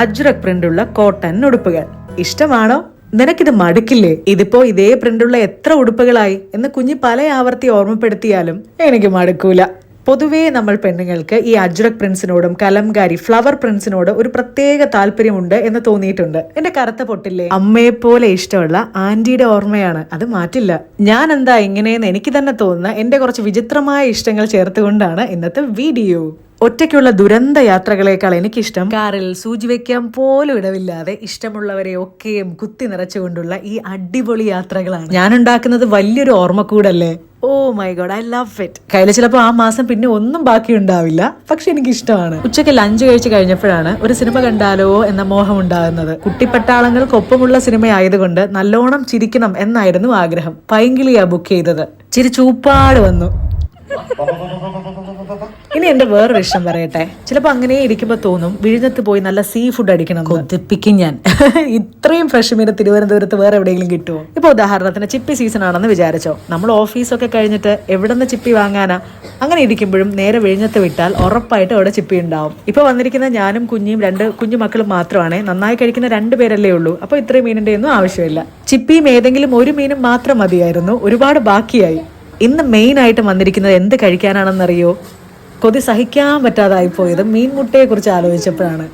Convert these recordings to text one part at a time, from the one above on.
Ajrak പ്രിന്റുള്ള cotton ഉടുപ്പുകൾ. ഇഷ്ടമാണോ? നിനക്കിത് മടുക്കില്ലേ? ഇതിപ്പോ ഇതേ പ്രിന്റുള്ള എത്ര ഉടുപ്പുകളായി? എന്ന് കുഞ്ഞി പല ആവർത്തി ഓർമ്മപ്പെടുത്തിയാലും എനിക്ക് മടുക്കൂല. പൊതുവേ നമ്മൾ പെണ്ണുങ്ങൾക്ക് ഈ അജ്രക് പ്രിൻസിനോടും കലംകാരി ഫ്ലവർ പ്രിൻസിനോട് ഒരു പ്രത്യേക താല്പര്യമുണ്ട് എന്ന് തോന്നിയിട്ടുണ്ട്. എന്റെ കറുത്ത പൊട്ടില്ലേ? അമ്മയെ പോലെ ഇഷ്ടമുള്ള ആന്റിയുടെ ഓർമ്മയാണ്. അത് മാറ്റില്ല. ഞാൻ എന്താ ഇങ്ങനെയെന്ന് എനിക്ക് തന്നെ തോന്നുന്ന എന്റെ കുറച്ച് വിചിത്രമായ ഇഷ്ടങ്ങൾ ചേർത്തുകൊണ്ടാണ് ഇന്നത്തെ വീഡിയോ. ഒറ്റയ്ക്കുള്ള ദുരന്ത യാത്രകളേക്കാൾ എനിക്കിഷ്ടം കാറിൽ സൂചി വയ്ക്കാൻ പോലും ഇടവില്ലാതെ ഇഷ്ടമുള്ളവരെ ഒക്കെയും കുത്തി നിറച്ചുകൊണ്ടുള്ള ഈ അടിപൊളി യാത്രകളാണ്. ഞാൻ ഉണ്ടാക്കുന്നത് വലിയൊരു ഓർമ്മക്കൂടല്ലേ? ഓ my God I love it. കയ്യിൽ ചിലപ്പോൾ ആ മാസം പിന്നെ ഒന്നും ബാക്കി ഉണ്ടാവില്ല പക്ഷെ എനിക്ക് ഇഷ്ടമാണ് ഉച്ചയ്ക്ക് ലഞ്ച് കഴിച്ച് കഴിഞ്ഞപ്പോഴാണ് ഒരു സിനിമ കണ്ടാലോ എന്ന മോഹം ഉണ്ടാകുന്നത് കുട്ടിപ്പട്ടാളങ്ങൾക്കൊപ്പമുള്ള സിനിമയായതുകൊണ്ട് നല്ലോണം ചിരിക്കണം എന്നായിരുന്നു ആഗ്രഹം. പൈങ്കിളിയാ ബുക്ക് ചെയ്തത്. ചിരി ചൂപ്പാട് വന്നു. ഇനി എന്റെ വേറൊരു ഇഷ്ടം പറയട്ടെ. ചിലപ്പോ അങ്ങനെ ഇരിക്കുമ്പോ തോന്നും വിഴിഞ്ഞത്ത് പോയി നല്ല സീ ഫുഡ് അടിക്കണം കൊതിപ്പിക്കും ഞാൻ. ഇത്രയും ഫ്രഷ് മീൻ തിരുവനന്തപുരത്ത് വേറെ എവിടെയെങ്കിലും കിട്ടുമോ ഇപ്പൊ ഉദാഹരണത്തിന് ചിപ്പി സീസൺ ആണെന്ന് വിചാരിച്ചോ. നമ്മൾ ഓഫീസൊക്കെ കഴിഞ്ഞിട്ട് എവിടെ നിന്ന് ചിപ്പി വാങ്ങാനാ? അങ്ങനെ ഇരിക്കുമ്പോഴും നേരെ വിഴിഞ്ഞത്ത് വിട്ടാൽ ഉറപ്പായിട്ട് അവിടെ ചിപ്പി ഉണ്ടാവും. ഇപ്പൊ വന്നിരിക്കുന്ന ഞാനും കുഞ്ഞിയും രണ്ട് കുഞ്ഞു മക്കളും മാത്രമാണ്. നന്നായി കഴിക്കുന്ന രണ്ട് പേരല്ലേ ഉള്ളൂ. അപ്പൊ ഇത്രയും മീനിന്റെ ഒന്നും ആവശ്യമില്ല. ചിപ്പിയും ഏതെങ്കിലും ഒരു മീനും മാത്രം മതിയായിരുന്നു. ഒരുപാട് ബാക്കിയായി. ഇന്ന് മെയിൻ ആയിട്ട് വന്നിരിക്കുന്നത് എന്ത് കഴിക്കാനാണെന്നറിയോ? കൊതി സഹിക്കാൻ പറ്റാതായി പോയത് മീൻമുട്ടയെ കുറിച്ച് ആലോചിച്ചപ്പോഴാണ്.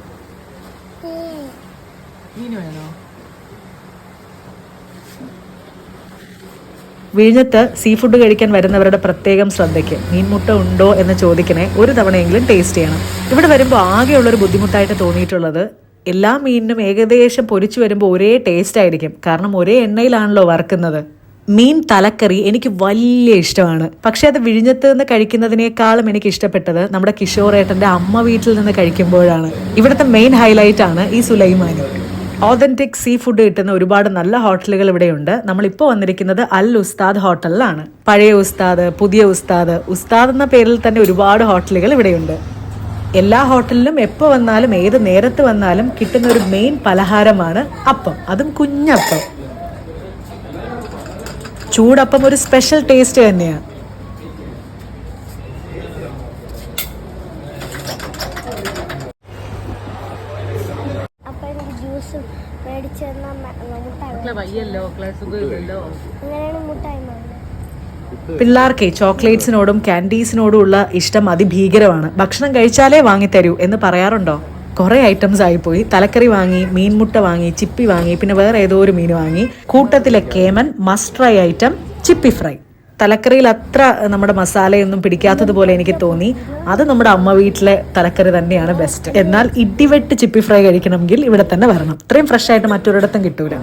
വിഴിഞ്ഞത്ത് സീ ഫുഡ് കഴിക്കാൻ വരുന്നവരുടെ പ്രത്യേകം ശ്രദ്ധയ്ക്ക്. മീൻമുട്ട ഉണ്ടോ എന്ന് ചോദിക്കണേ ഒരു തവണയെങ്കിലും ടേസ്റ്റ് ചെയ്യണം. ഇവിടെ വരുമ്പോൾ ആകെയുള്ളൊരു ബുദ്ധിമുട്ടായിട്ട് തോന്നിയിട്ടുള്ളത് എല്ലാ മീനിനും ഏകദേശം പൊരിച്ചു വരുമ്പോൾ ഒരേ ടേസ്റ്റ് ആയിരിക്കും. കാരണം ഒരേ എണ്ണയിലാണല്ലോ വറുക്കുന്നത്. മീൻ തലക്കറി എനിക്ക് വലിയ ഇഷ്ടമാണ്. പക്ഷെ അത് വിഴിഞ്ഞത്ത് നിന്ന് കഴിക്കുന്നതിനേക്കാളും എനിക്ക് ഇഷ്ടപ്പെട്ടത് നമ്മുടെ കിഷോറേട്ടന്റെ അമ്മ വീട്ടിൽ നിന്ന് കഴിക്കുമ്പോഴാണ്. ഇവിടുത്തെ മെയിൻ ഹൈലൈറ്റ് ആണ് ഈ സുലൈമാനി ഓതന്റിക് സീ ഫുഡ് കിട്ടുന്ന ഒരുപാട് നല്ല ഹോട്ടലുകൾ ഇവിടെയുണ്ട്. നമ്മളിപ്പോൾ വന്നിരിക്കുന്നത് അൽ ഉസ്താദ് ഹോട്ടലിലാണ്. പഴയ ഉസ്താദ് പുതിയ ഉസ്താദ് ഉസ്താദ് എന്ന പേരിൽ തന്നെ ഒരുപാട് ഹോട്ടലുകൾ ഇവിടെയുണ്ട്. എല്ലാ ഹോട്ടലിലും എപ്പോൾ വന്നാലും ഏത് നേരത്ത് വന്നാലും കിട്ടുന്ന ഒരു മെയിൻ പലഹാരമാണ് അപ്പം. അതും കുഞ്ഞപ്പം. ചൂടപ്പം ഒരു സ്പെഷ്യൽ ടേസ്റ്റ് തന്നെയാണ് പിള്ളേർക്കേ ചോക്ലേറ്റ്സിനോടും കാൻഡീസിനോടും ഉള്ള ഇഷ്ടം അതിഭീകരമാണ്. ഭക്ഷണം കഴിച്ചാലേ വാങ്ങിത്തരൂ എന്ന് പറയാറുണ്ടോ? കുറെ ഐറ്റംസ് ആയിപ്പോയി തലക്കറി വാങ്ങി മീൻമുട്ട വാങ്ങി ചിപ്പി വാങ്ങി പിന്നെ വേറെ ഏതോ ഒരു മീൻ വാങ്ങി. കൂട്ടത്തിലെ കേമൻ മസ്റ്റ് ഫ്രൈ ഐറ്റം ചിപ്പി ഫ്രൈ തലക്കറിയിൽ അത്ര നമ്മുടെ മസാലയൊന്നും പിടിക്കാത്തതുപോലെ എനിക്ക് തോന്നി. അത് നമ്മുടെ അമ്മ വീട്ടിലെ തലക്കറി തന്നെയാണ് ബെസ്റ്റ് എന്നാൽ ഇടിവെട്ട് ചിപ്പി ഫ്രൈ കഴിക്കണമെങ്കിൽ ഇവിടെ തന്നെ വരണം. ഇത്രയും ഫ്രഷ് ആയിട്ട് മറ്റൊരിടത്തും കിട്ടൂല.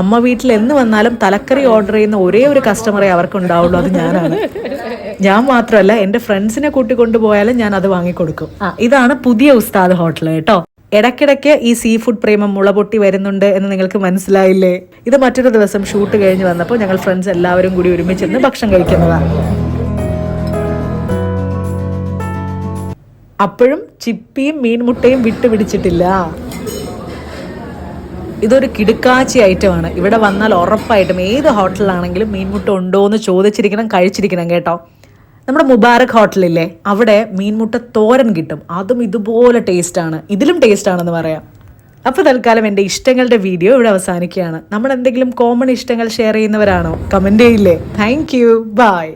അമ്മ വീട്ടിൽ എന്ന് വന്നാലും തലക്കറി ഓർഡർ ചെയ്യുന്ന ഒരേ ഒരു കസ്റ്റമറെ അവർക്ക് ഉണ്ടാവുള്ളൂ അത് ഞാനാണ്. ഞാൻ മാത്രമല്ല എന്റെ ഫ്രണ്ട്സിനെ കൂട്ടിക്കൊണ്ടുപോയാലും ഞാൻ അത് വാങ്ങിക്കൊടുക്കും. ആ. ഇതാണ് പുതിയ ഉസ്താദ് ഹോട്ടൽ കേട്ടോ. ഇടയ്ക്കിടയ്ക്ക് ഈ സീ ഫുഡ് പ്രേമം മുളപൊട്ടി വരുന്നുണ്ട് എന്ന് നിങ്ങൾക്ക് മനസ്സിലായില്ലേ? ഇത് മറ്റൊരു ദിവസം ഷൂട്ട് കഴിഞ്ഞ് വന്നപ്പോൾ ഞങ്ങൾ ഫ്രണ്ട്സ് എല്ലാവരും കൂടി ഒരുമിച്ചിരുന്ന് ഭക്ഷണം കഴിക്കുന്നതാണ് അപ്പോഴും ചിപ്പിയും മീൻമുട്ടയും വിട്ടുപിടിച്ചിട്ടില്ല ഇതൊരു കിടുക്കാച്ചി ഐറ്റമാണ് ഇവിടെ വന്നാൽ ഉറപ്പായിട്ടും ഏത് ഹോട്ടലിലാണെങ്കിലും മീൻമുട്ട ഉണ്ടോ എന്ന് ചോദിച്ചിരിക്കണം കഴിച്ചിരിക്കണം കേട്ടോ. നമ്മുടെ മുബാറക് ഹോട്ടലില്ലേ അവിടെ മീൻമുട്ട തോരൻ കിട്ടും. അതും ഇതുപോലെ ടേസ്റ്റാണ് ഇതിലും ടേസ്റ്റ് ആണെന്ന് പറയാം. അപ്പോൾ തൽക്കാലം എന്റെ ഇഷ്ടങ്ങളുടെ വീഡിയോ ഇവിടെ അവസാനിക്കുകയാണ്. നമ്മൾ എന്തെങ്കിലും കോമൺ ഇഷ്ടങ്ങൾ ഷെയർ ചെയ്യുന്നവരാണോ? കമന്റ് ചെയ്യില്ലേ. Thank you bye